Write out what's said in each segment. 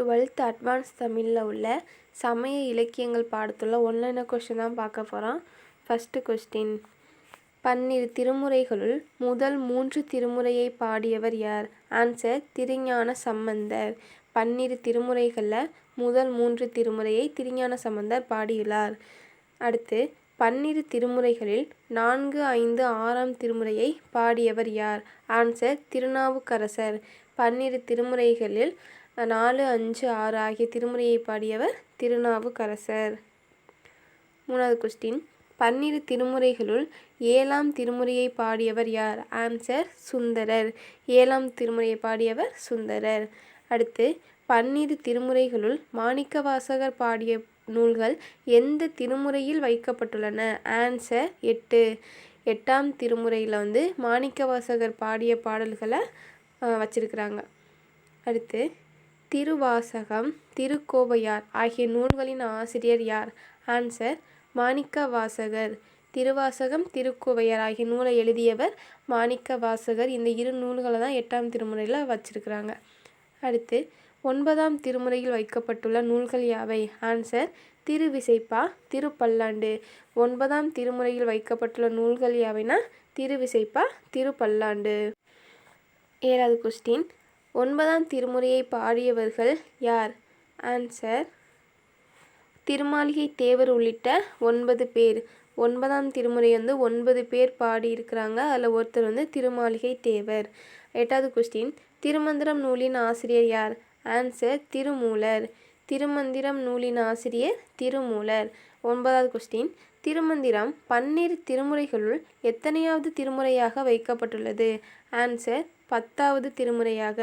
Twelfth advance தமிழில் உள்ள சமய இலக்கியங்கள் பாடத்தில் ஒன்லைனர் கொஸ்டின் தான் பார்க்க போகிறோம் ஃபஸ்ட்டு கொஸ்டின் பன்னிரு திருமுறைகளுள் முதல் மூன்று திருமுறையை பாடியவர் யார்? ஆன்சர் திருஞான சம்பந்தர். பன்னிரு திருமுறைகளில் முதல் மூன்று திருமுறையை திருஞான சம்பந்தர் பாடியுள்ளார். அடுத்து பன்னிரு திருமுறைகளில் நான்கு ஐந்து ஆறாம் திருமுறையை பாடியவர் யார்? ஆன்சர் திருநாவுக்கரசர். பன்னிரு திருமுறைகளில் நாலு அஞ்சு ஆறு ஆகிய திருமுறையை பாடியவர் திருநாவுக்கரசர். மூணாவது கொஸ்டின் பன்னிரு திருமுறைகளுள் ஏழாம் திருமுறையை பாடியவர் யார்? ஆன்சர் சுந்தரர். ஏழாம் திருமுறையை பாடியவர் சுந்தரர். அடுத்து பன்னிரு திருமுறைகளுள் மாணிக்கவாசகர் பாடிய நூல்கள் எந்த திருமுறையில் வைக்கப்பட்டுள்ளன? ஆன்சர் எட்டு. எட்டாம் திருமுறையில் வந்து மாணிக்கவாசகர் பாடிய பாடல்களை வச்சிருக்கிறாங்க. அடுத்து திருவாசகம் திருக்கோவையார் ஆகிய நூல்களின் ஆசிரியர் யார்? ஆன்சர் மாணிக்க வாசகர் திருவாசகம் திருக்கோவையார் ஆகிய நூலை எழுதியவர் மாணிக்க வாசகர் இந்த இரு நூல்களை தான் எட்டாம் திருமுறையில் வச்சிருக்கிறாங்க. அடுத்து ஒன்பதாம் திருமுறையில் வைக்கப்பட்டுள்ள நூல்கள் யாவை? ஆன்சர் திருவிசைப்பா திருப்பல்லாண்டு. ஒன்பதாம் திருமுறையில் வைக்கப்பட்டுள்ள நூல்கள் யாவைனா திருவிசைப்பா திருப்பல்லாண்டு. ஏழாவது கொஸ்டின் ஒன்பதாம் திருமுறையை பாடியவர்கள் யார்? ஆன்சர் திருமாளிகை தேவர் உள்ளிட்ட ஒன்பது பேர். ஒன்பதாம் திருமுறை வந்து ஒன்பது பேர் பாடியிருக்கிறாங்க. அதில் ஒருத்தர் வந்து திருமாளிகை தேவர். எட்டாவது கொஸ்டின் திருமந்திரம் நூலின் ஆசிரியர் யார்? ஆன்சர் திருமூலர். திருமந்திரம் நூலின் ஆசிரியர் திருமூலர். ஒன்பதாவது கொஸ்டின் திருமந்திரம் பன்னிரு திருமுறைகளுள் எத்தனையாவது திருமுறையாக வைக்கப்பட்டுள்ளது? ஆன்சர் பத்தாவது திருமுறையாக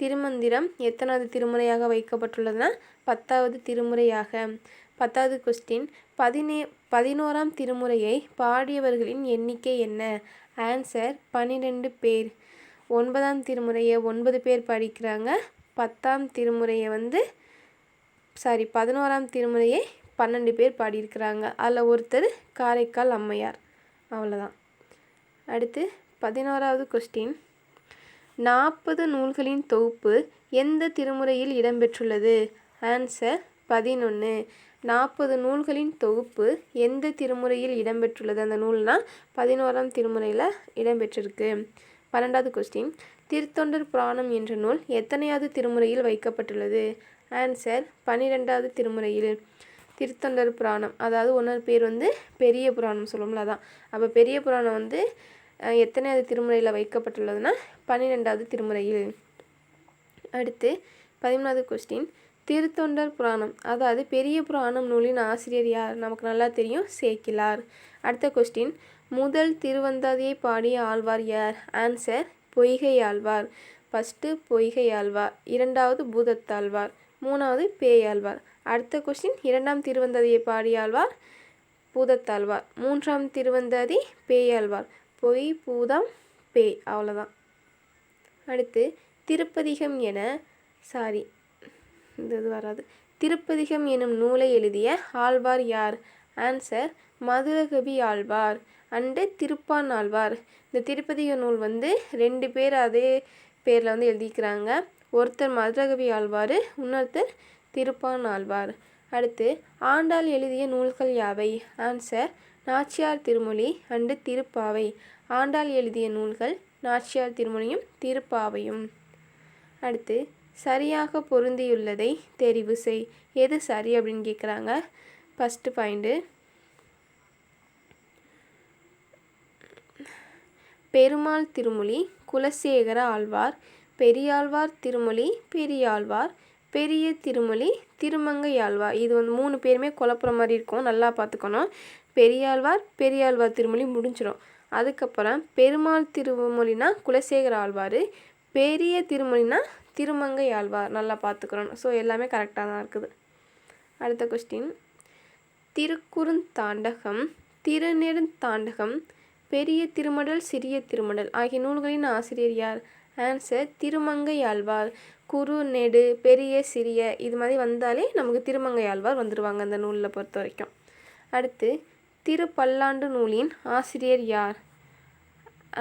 திருமந்திரம் எத்தனாவது திருமுறையாக வைக்கப்பட்டுள்ளதுன்னா பத்தாவது திருமுறையாக. பத்தாவது கொஸ்டின் பதினே பதினோராம் திருமுறையை பாடியவர்களின் எண்ணிக்கை என்ன? ஆன்சர் பன்னிரெண்டு பேர். ஒன்பதாம் திருமுறையை ஒன்பது பேர் படிக்கிறாங்க. பத்தாம் திருமுறையை வந்து சாரி பதினோராம் திருமுறையை பன்னெண்டு பேர் பாடியிருக்கிறாங்க. அதில் ஒருத்தர் காரைக்கால் அம்மையார். அவ்வளோதான் அடுத்து பதினோராவது கொஸ்டின் நாற்பது நூல்களின் தொகுப்பு எந்த திருமுறையில் இடம்பெற்றுள்ளது? ஆன்சர் பதினொன்று நாற்பது நூல்களின் தொகுப்பு எந்த திருமுறையில் இடம்பெற்றுள்ளது? அந்த நூல்னால் பதினோராம் திருமுறையில் இடம்பெற்றிருக்கு. பன்னெண்டாவது கொஸ்டின் திருத்தொண்டர் புராணம் என்ற நூல் எத்தனையாவது திருமுறையில் வைக்கப்பட்டுள்ளது? ஆன்சர் பன்னிரெண்டாவது திருமுறையில். திருத்தொண்டர் புராணம். அதாவது ஒன்றொரு பேர் வந்து பெரிய புராணம் சொல்லுவோம்ல அதான். அப்போ பெரிய புராணம் வந்து எத்தனையாவது திருமுறையில் வைக்கப்பட்டுள்ளதுன்னா பன்னிரெண்டாவது திருமுறையில். அடுத்து பதிமூணாவது கொஸ்டின் திருத்தொண்டர் புராணம் அதாவது பெரிய புராணம் நூலின் ஆசிரியர் யார்? நமக்கு நல்லா தெரியும் சேக்கிலார். அடுத்த கொஸ்டின் முதல் திருவந்தாதியை பாடிய ஆழ்வார் யார்? ஆன்சர் பொய்கை ஆழ்வார் ஃபஸ்ட்டு பொய்கை ஆழ்வார் இரண்டாவது பூதத்தாழ்வார். மூணாவது பேயாழ்வார். அடுத்த கொஸ்டின் இரண்டாம் திருவந்தாதியை பாடிய ஆழ்வார் பூதத்தாழ்வார். மூன்றாம் திருவந்தாதி பேயாழ்வார். பொய் பூதம் பேய். அவ்வளோதான் அடுத்து திருப்பதிகம் என சாரி இந்த இது வராது. திருப்பதிகம் எனும் நூலை எழுதிய ஆழ்வார் யார்? ஆன்சர் மதுரகவி ஆழ்வார். அண்டு திருப்பான் ஆழ்வார். இந்த திருப்பதிக நூல் வந்து ரெண்டு பேர் அதே பேரில் வந்து எழுதிக்கிறாங்க. ஒருத்தர் மதுரகவி ஆழ்வார் இன்னொருத்தர் திருப்பான் ஆழ்வார். அடுத்து ஆண்டாள் எழுதிய நூல்கள் யாவை? Answer Nachiyar Thirumozhi and Thiruppavai. Andal எழுதிய நூல்கள் நாச்சியார் திருமொழியும் திருப்பாவையும். அடுத்து சரியாக பொருந்தியுள்ளதை தெரிவு செய். எது சரி அப்படின்னு கேட்குறாங்க ஃபஸ்ட்டு பாயிண்ட்டு பெருமாள் திருமொழி குலசேகர ஆழ்வார். பெரியாழ்வார் திருமொழி பெரியாழ்வார். பெரிய திருமொழி திருமங்கை ஆழ்வார் இது வந்து மூணு பேருமே குழப்புற மாதிரி இருக்கும். நல்லா பார்த்துக்கணும். பெரியாழ்வார் பெரியாழ்வார் திருமொழி முடிஞ்சிடும் அதுக்கப்புறம் பெருமாள் திருமொழினா குலசேகர ஆழ்வார் பெரிய திருமொழினா திருமங்கை ஆழ்வார். நல்லா பார்த்துக்கிறோம் ஸோ எல்லாமே கரெக்டாக தான் இருக்குது. அடுத்த கொஸ்டின் திருக்குறுந்தாண்டகம் திருநெடுந்தாண்டகம் பெரிய திருமடல் சிறிய திருமடல் ஆகிய நூல்களின் ஆசிரியர் யார்? ஆன்சர் திருமங்கை ஆழ்வார். குறு நெடு பெரிய சிறிய இது மாதிரி வந்தாலே நமக்கு திருமங்கை ஆழ்வார் வந்துடுவாங்க அந்த நூலில் பொறுத்த வரைக்கும். அடுத்து திருப்பல்லாண்டு நூலின் ஆசிரியர் யார்?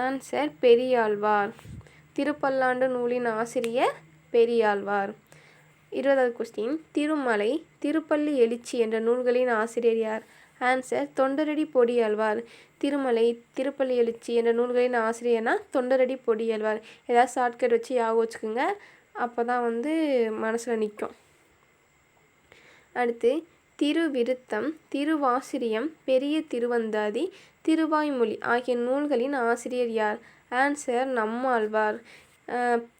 ஆன்சர் பெரியாழ்வார். திருப்பல்லாண்டு நூலின் ஆசிரியர் பெரியாழ்வார். இருபதாவது கொஸ்டின் திருமலை திருப்பள்ளி எழுச்சி என்ற நூல்களின் ஆசிரியர் யார்? ஆன்சர் தொண்டரடி பொடியாழ்வார். திருமலை திருப்பள்ளி எழுச்சி என்ற நூல்களின் ஆசிரியர்னா தொண்டரடி பொடியாழ்வார். ஏதாவது ஷார்ட்கட் வச்சு ஞாபகம் வச்சுக்கோங்க. அப்போ தான் வந்து மனசில் நிற்கும் அடுத்து திருவிருத்தம் திருவாசிரியம் பெரிய திருவந்தாதி திருவாய்மொழி ஆகிய நூல்களின் ஆசிரியர் யார்? ஆன்சர் நம்மாழ்வார்.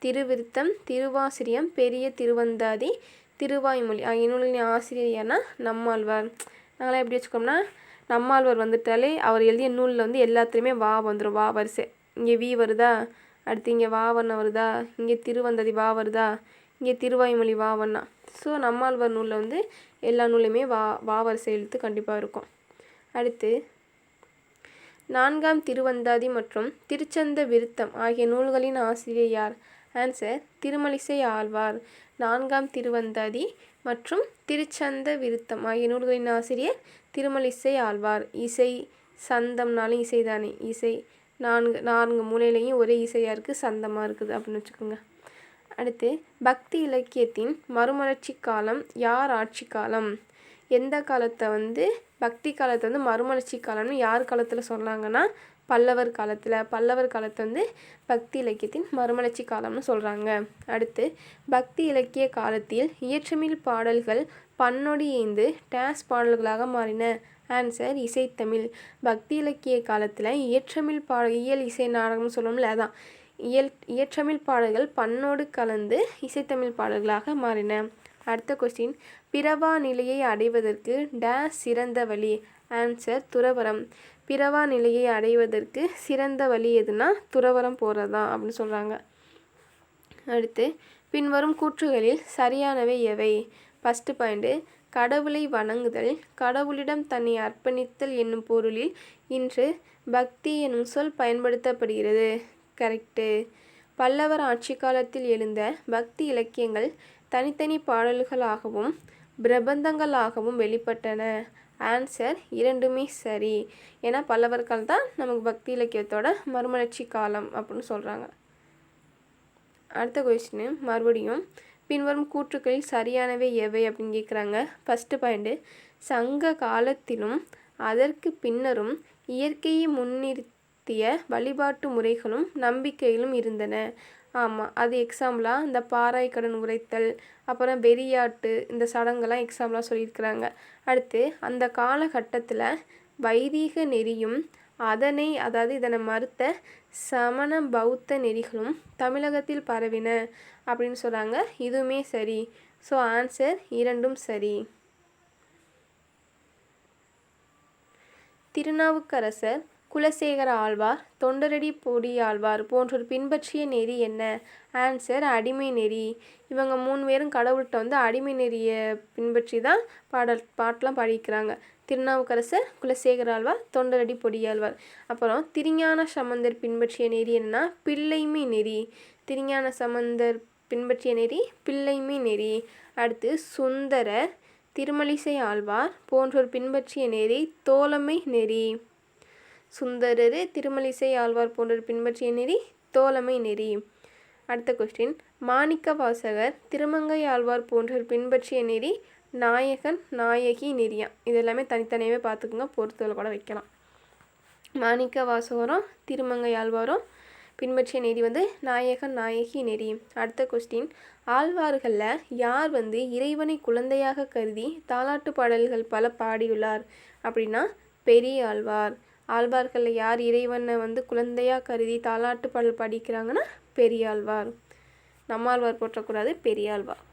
திருவிருத்தம் திருவாசிரியம் பெரிய திருவந்தாதி திருவாய்மொழி ஆகிய நூல்களின் ஆசிரியர் யார்னா நம்மாழ்வார். நாங்களாம் எப்படி வச்சுக்கோம்னா நம்மாழ்வார் வந்துட்டாலே அவர் எழுதிய நூலில் வந்து எல்லாத்துலேயுமே வா வந்துடும் வா வரிசை. இங்கே வி வருதா? அடுத்து இங்கே வாவண்ணா வருதா? இங்கே திருவந்ததி வா வருதா? இங்கே திருவாய்மொழி வாவண்ணா ஸோ நம்மாழ்வார் நூலில் வந்து எல்லா நூலையுமே வா வாவரிசை எழுத்து கண்டிப்பாக இருக்கும். அடுத்து நான்காம் திருவந்தாதி மற்றும் திருச்சந்த விருத்தம் ஆகிய நூல்களின் ஆசிரியர் யார்? ஆன்சர் திருமலிசை ஆழ்வார். நான்காம் திருவந்தாதி மற்றும் திருச்சந்த விருத்தம் ஆகிய நூல்களின் ஆசிரியர் திருமலிசை ஆழ்வார். இசை சந்தம்னாலும் இசைதானே. இசை நான்கு நான்கு மூலையிலையும் ஒரே இசையாக இருக்குது சந்தமாக இருக்குது அப்படின்னு வச்சுக்கோங்க. அடுத்து பக்தி இலக்கியத்தின் மறுமலர்ச்சி காலம் யார் ஆட்சி காலம்? எந்த காலத்தை வந்து பக்தி காலத்தை வந்து மறுமலர்ச்சி காலம்னு யார் காலத்தில் சொல்கிறாங்கன்னா பல்லவர் காலத்தில். பல்லவர் காலத்தை வந்து பக்தி இலக்கியத்தின் மறுமலர்ச்சி காலம்னு சொல்கிறாங்க அடுத்து பக்தி இலக்கிய காலத்தில் இயற்றமிழ் பாடல்கள் பன்னொடி ஏந்து டேஸ் பாடல்களாக மாறின. ஆன்சர் இசைத்தமிழ். பக்தி இலக்கிய காலத்தில் இயற்றமிழ் பாட இயல் இசை நாடகம்னு சொல்லணும்ல அதான். இயல் இயற்றமிழ் பாடல்கள் பண்ணோடு கலந்து இசைத்தமிழ் பாடல்களாக மாறின. அடுத்த கொஸ்டின் பிறவா நிலையை அடைவதற்கு டேஸ் சிறந்த வழி? ஆன்சர் துறவரம். பிறவா நிலையை அடைவதற்கு சிறந்த வழி எதுனா துறவரம் போகிறது தான் அப்படின்னு சொல்கிறாங்க அடுத்து பின்வரும் கூற்றுகளில் சரியானவை எவை? ஃபஸ்ட்டு பாயிண்ட்டு கடவுளை வணங்குதல் கடவுளிடம் தன்னை அர்ப்பணித்தல் என்னும் பொருளில் இன்று பக்தி எனும் சொல் பயன்படுத்தப்படுகிறது. கரெக்டு பல்லவர் ஆட்சி காலத்தில் எழுந்த பக்தி இலக்கியங்கள் தனித்தனி பாடல்களாகவும் பிரபந்தங்களாகவும் வெளிப்பட்டன. ஆன்சர் இரண்டுமே சரி. ஏன்னா பல்லவர் காலம் தான் நமக்கு பக்தி இலக்கியத்தோட மறுமலர்ச்சி காலம் அப்படின்னு சொல்கிறாங்க அடுத்த கொஸ்டின் மறுபடியும் பின்வரும் கூற்றுக்களில் சரியானவை எவை அப்படின்னு கேட்குறாங்க ஃபஸ்ட்டு பாயிண்ட்டு சங்க காலத்திலும் அதற்கு பின்னரும் இயற்கையை முன்னிறுத்திய வழிபாட்டு முறைகளும் நம்பிக்கையிலும் இருந்தன. ஆமாம் அது எக்ஸாம்பிளாக இந்த பாறை கடன் உரைத்தல் அப்புறம் வெறியாட்டு இந்த சடங்கெல்லாம் எக்ஸாம்பிளாக சொல்லியிருக்கிறாங்க. அடுத்து அந்த காலகட்டத்தில் வைதீக நெறியும் அதனை அதாவது இதனை மறுத்த சமண பௌத்த நெறிகளும் தமிழகத்தில் பரவின அப்படின்னு சொல்கிறாங்க இதுவுமே சரி. ஸோ ஆன்சர் இரண்டும் சரி. திருநாவுக்கரசர் குலசேகர ஆழ்வார் தொண்டரடி பொடி ஆழ்வார் போன்றோர் பின்பற்றிய நெறி என்ன? ஆன்சர் அடிமை நெறி. இவங்க மூணு பேரும் கடவுள்கிட்ட வந்து அடிமை நெறியை பின்பற்றி தான் பாடல் பாட்டெலாம் பாடிக்கிறாங்க திருநாவுக்கரசர் குலசேகர ஆழ்வார் தொண்டரடி பொடியாழ்வார் அப்புறம் திருஞான சம்பந்தர் பின்பற்றிய நெறி என்னன்னா பிள்ளைமை நெறி. திருஞான சம்பந்தர் பின்பற்றிய நெறி பிள்ளைமை நெறி. அடுத்து சுந்தர திருமலிசை ஆழ்வார் போன்றோர் பின்பற்றிய நெறி தோழமை நெறி. சுந்தரர் திருமலிசை ஆழ்வார் போன்றோர் பின்பற்றிய நெறி தோழமை நெறி. அடுத்த கொஸ்டின் மாணிக்க வாசகர் திருமங்கை ஆழ்வார் போன்றோர் பின்பற்றிய நெறி நாயகன் நாயகி நெறியா? இது எல்லாமே தனித்தனியாகவே பார்த்துக்குங்க பொறுத்தவரை கூட வைக்கலாம். மாணிக்க வாசகரும் திருமங்கை ஆழ்வாரும் பின்பற்றிய நெறி வந்து நாயகன் நாயகி நெறி. அடுத்த கொஸ்டின் ஆழ்வார்களில் யார் வந்து இறைவனை குழந்தையாக கருதி தாலாட்டு பாடல்கள் பல பாடியுள்ளார்? அப்படின்னா பெரிய ஆழ்வார் ஆழ்வார்களில் யார் இறைவனை வந்து குழந்தையாக கருதி தாலாட்டு பாடல் படிக்கிறாங்கன்னா பெரியாழ்வார். நம்மாழ்வார் போற்றக்கூடாது பெரியாழ்வார்.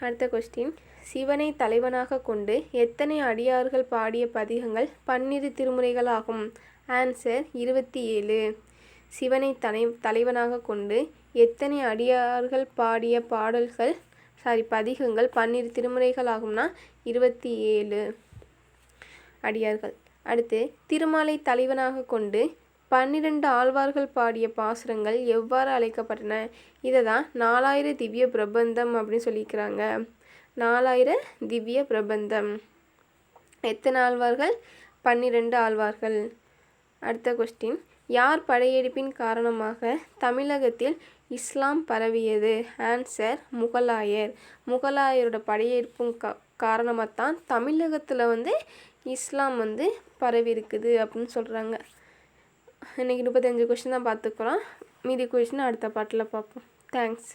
அடுத்த கொஸ்டின் சிவனை தலைவனாக கொண்டு எத்தனை அடியார்கள் பாடிய பதிகங்கள் பன்னிரு திருமுறைகளாகும்? ஆன்சர் இருபத்தி ஏழு. சிவனை தலை தலைவனாக கொண்டு எத்தனை அடியார்கள் பாடிய பாடல்கள் சாரி பதிகங்கள் பன்னிரு திருமுறைகள் ஆகும்னா இருபத்தி ஏழு அடியார்கள். அடுத்து திருமாலை தலைவனாக கொண்டு பன்னிரண்டு ஆழ்வார்கள் பாடிய பாசுரங்கள் எவ்வாறு அழைக்கப்பட்டன? இதை தான் நாலாயிர திவ்ய பிரபந்தம் அப்படின்னு சொல்லியிருக்கிறாங்க. நாலாயிர திவ்ய பிரபந்தம். எத்தனை ஆழ்வார்கள்? பன்னிரண்டு ஆழ்வார்கள். அடுத்த கொஸ்டின் யார் படையெடுப்பின் காரணமாக தமிழகத்தில் இஸ்லாம் பரவியது? ஆன்சர் முகலாயர். முகலாயரோட படையெடுப்பும் க காரணமாக தான் தமிழகத்தில் வந்து இஸ்லாம் வந்து பரவி இருக்குது அப்படின்னு சொல்கிறாங்க இன்றைக்கி முப்பத்தஞ்சு கொஷின் தான் பார்த்துக்குறோம் மீதி கொஷின் அடுத்த பாட்டில் பார்ப்போம். தேங்க்ஸ்